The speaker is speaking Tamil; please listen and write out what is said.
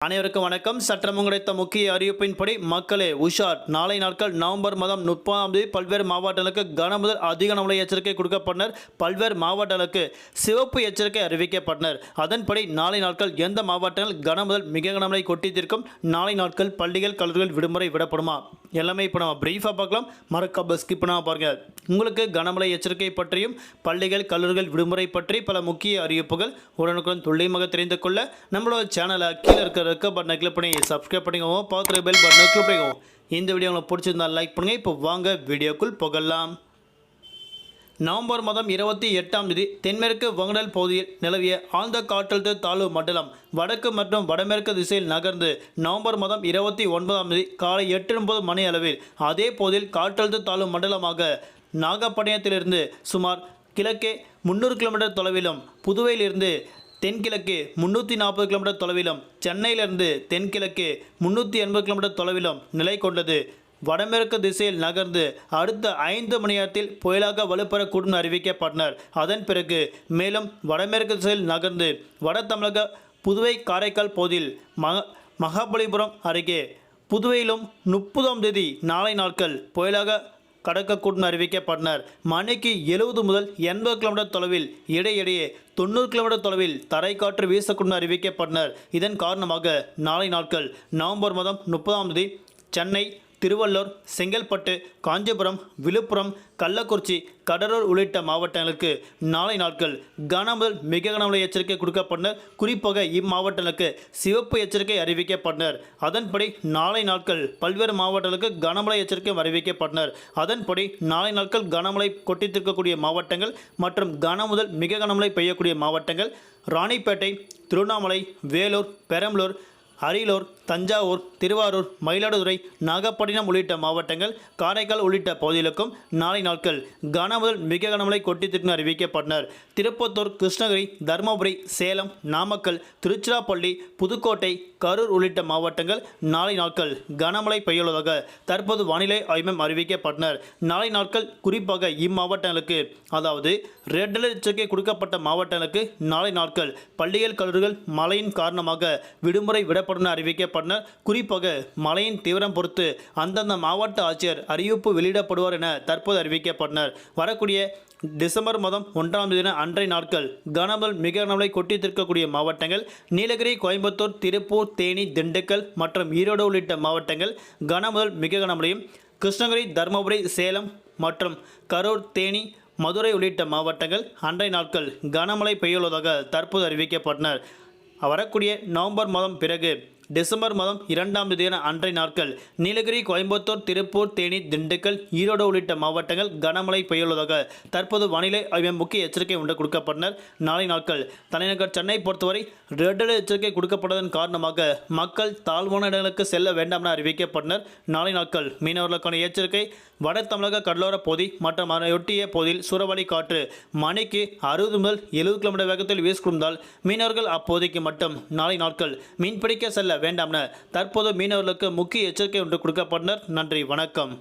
அனைவருக்கும் வணக்கம். சற்றம் கிடைத்த முக்கிய அறிவிப்பின்படி மக்களே உஷார். நாளை நாட்கள் நவம்பர் மாதம் முப்பதாம் தேதி பல்வேறு மாவட்டங்களுக்கு கனமுதல் அதிக கனமழை எச்சரிக்கை கொடுக்கப்பட்டனர். பல்வேறு மாவட்டங்களுக்கு சிவப்பு எச்சரிக்கை அறிவிக்கப்பட்டனர். அதன்படி நாளை நாட்கள் எந்த மாவட்டங்கள் கனமுதல் மிக கனமழை கொட்டித்திருக்கும்? நாளை நாட்கள் பள்ளிகள் கல்லூரிகள் விடுமுறை விடப்படுமா? எல்லாமே இப்போ நம்ம பிரீஃபாக பார்க்கலாம். மறக்காம ஸ்கிப் பண்ணாம பாருங்கள் உங்களுக்கு கனமழை எச்சரிக்கை பற்றியும் பள்ளிகள் கல்லூரிகள் விடுமுறை பற்றி பல முக்கிய அறிவிப்புகள் உடனுக்குடன் துல்லியமாக தெரிந்து கொள்ள நம்மளோட சேனலை கீழே இருக்கிற இருக்க பட்டனை கிளிக் பண்ணி சப்ஸ்கிரைப் பண்ணிக்கோங்க. பார்க்குற பெல் பட்டனை கிளிக் பண்ணிக்கோங்க. இந்த வீடியோ உங்களுக்கு பிடிச்சிருந்தா லைக் பண்ணுங்க. இப்போ வாங்க வீடியோக்குள் புகழலாம் நவம்பர் மாதம் இருபத்தி எட்டாம் தேதி தென்மேற்கு வங்கடல் பகுதியில் நிலவிய ஆழ்ந்த காற்றழுத்த தாழ்வு மண்டலம் வடக்கு மற்றும் வடமேற்கு திசையில் நகர்ந்து நவம்பர் மாதம் இருபத்தி ஒன்பதாம் தேதி காலை எட்டு ஒன்பது மணி அளவில் அதே பகுதியில் காற்றழுத்த தாழ்வு மண்டலமாக நாகப்பட்டினத்திலிருந்து சுமார் கிழக்கே முந்நூறு கிலோமீட்டர் தொலைவிலும் புதுவையிலிருந்து தென்கிழக்கு முந்நூற்றி நாற்பது கிலோமீட்டர் தொலைவிலும் சென்னையிலிருந்து தென்கிழக்கு முந்நூற்றி எண்பது கிலோமீட்டர் தொலைவிலும் நிலை கொண்டது. வடமேற்கு திசையில் நகர்ந்து அடுத்த ஐந்து மணி நேரத்தில் புயலாக வலுப்பெறக்கூடும் அறிவிக்கப்பட்டனர். அதன் பிறகு மேலும் வடமேற்கு திசையில் நகர்ந்து வட தமிழக புதுவை காரைக்கால் பகுதியில் மக மகாபலிபுரம் அருகே புதுவையிலும் முப்பதாம் தேதி நாளை நாட்கள் புயலாக கடக்கக்கூடும் அறிவிக்கப்பட்டனர். மணிக்கு எழுபது முதல் எண்பது கிலோமீட்டர் தொலைவில் இடையிடையே தொண்ணூறு கிலோமீட்டர் தொலைவில் தரைக்காற்று வீசக்கூடும் அறிவிக்கப்பட்டனர். இதன் காரணமாக நாளை நாட்கள் நவம்பர் மாதம் முப்பதாம் தேதி சென்னை திருவள்ளூர் செங்கல்பட்டு காஞ்சிபுரம் விழுப்புரம் கள்ளக்குறிச்சி கடலூர் உள்ளிட்ட மாவட்டங்களுக்கு நாளை நாட்கள் கனமுதல் மிக கனமழை எச்சரிக்கை கொடுக்கப்பட்டனர் குறிப்பாக இம்மாவட்டங்களுக்கு சிவப்பு எச்சரிக்கை அறிவிக்கப்பட்டனர். அதன்படி நாளை நாட்கள் பல்வேறு மாவட்டங்களுக்கு கனமழை எச்சரிக்கை அறிவிக்கப்பட்டனர். அதன்படி நாளை நாட்கள் கனமழை கொட்டித்திருக்கக்கூடிய மாவட்டங்கள் மற்றும் கனமுதல் மிக கனமழை பெய்யக்கூடிய மாவட்டங்கள் ராணிப்பேட்டை திருவண்ணாமலை வேலூர் பெரம்பலூர் அரியலூர் தஞ்சாவூர் திருவாரூர் மயிலாடுதுறை நாகப்பட்டினம் உள்ளிட்ட மாவட்டங்கள் காரைக்கால் உள்ளிட்ட பகுதிகளுக்கும் நாளை நாட்கள் கனமுதல் மிக கனமழை கொட்டித்திற்கு அறிவிக்கப்பட்டனர். திருப்பத்தூர் கிருஷ்ணகிரி தருமபுரி சேலம் நாமக்கல் திருச்சிராப்பள்ளி புதுக்கோட்டை கரூர் உள்ளிட்ட மாவட்டங்கள் நாளை நாட்கள் கனமழை பெய்யுள்ளதாக தற்போது வானிலை ஆய்வம் அறிவிக்கப்பட்டனர். நாளை நாட்கள் குறிப்பாக இம்மாவட்டங்களுக்கு அதாவது ரெட் அலர்ட் எச்சரிக்கை கொடுக்கப்பட்ட மாவட்டங்களுக்கு நாளை நாட்கள் பள்ளிகள் கல்லூரிகள் மழையின் காரணமாக விடுமுறை விட என அறிவிக்கப்பட்டனர் குறிப்பாக மழையின் தீவிரம் பொறுத்து அந்தந்த மாவட்ட ஆட்சியர் அறிவிப்பு வெளியிடப்படுவார் என தற்போது அறிவிக்கப்பட்டனர். வரக்கூடிய டிசம்பர் மாதம் ஒன்றாம் தேதி அன்றைய நாட்கள் கனமல் மிக கனமழை கொட்டித்திருக்கக்கூடிய மாவட்டங்கள் நீலகிரி கோயம்புத்தூர் திருப்பூர் தேனி திண்டுக்கல் மற்றும் ஈரோடு உள்ளிட்ட மாவட்டங்கள் கனமுதல் மிக கனமழையும் கிருஷ்ணகிரி தருமபுரி சேலம் மற்றும் கரூர் தேனி மதுரை உள்ளிட்ட மாவட்டங்கள் அன்றைய நாட்கள் கனமழை பெய்யுள்ளதாக தற்போது அறிவிக்கப்பட்டனர். வரக்கூடிய நவம்பர் மாதம் பிறகு. டிசம்பர் மாதம் இரண்டாம் தேதியான அன்றைய நாட்கள் நீலகிரி கோயம்புத்தூர் திருப்பூர் தேனி திண்டுக்கல் ஈரோடு உள்ளிட்ட மாவட்டங்கள் கனமழை பெய்யுள்ளதாக தற்போது வானிலை ஆய்வு முக்கிய எச்சரிக்கை ஒன்று கொடுக்கப்பட்டனர். நாளை நாட்கள் தலைநகர் சென்னை பொறுத்தவரை ரெட் அலர்ட் எச்சரிக்கை கொடுக்கப்பட்டதன் காரணமாக மக்கள் தாழ்வான இடங்களுக்கு செல்ல வேண்டாம் என அறிவிக்கப்பட்டனர். நாளை நாட்கள் மீனவர்களுக்கான எச்சரிக்கை வட தமிழக கடலோர பகுதி மற்றும் அதனையொட்டிய பகுதியில் சூறாவளி காற்று மணிக்கு அறுபது முதல் எழுபது கிலோமீட்டர் வேகத்தில் வீசிக்கொண்டால் மீனவர்கள் அப்போதைக்கு மட்டும் நாளை நாட்கள் மீன்பிடிக்க செல்ல வேண்டாம் என தற்போது மீனவர்களுக்கு முக்கிய எச்சரிக்கை ஒன்று கொடுக்கப்பட்டனர். நன்றி வணக்கம்.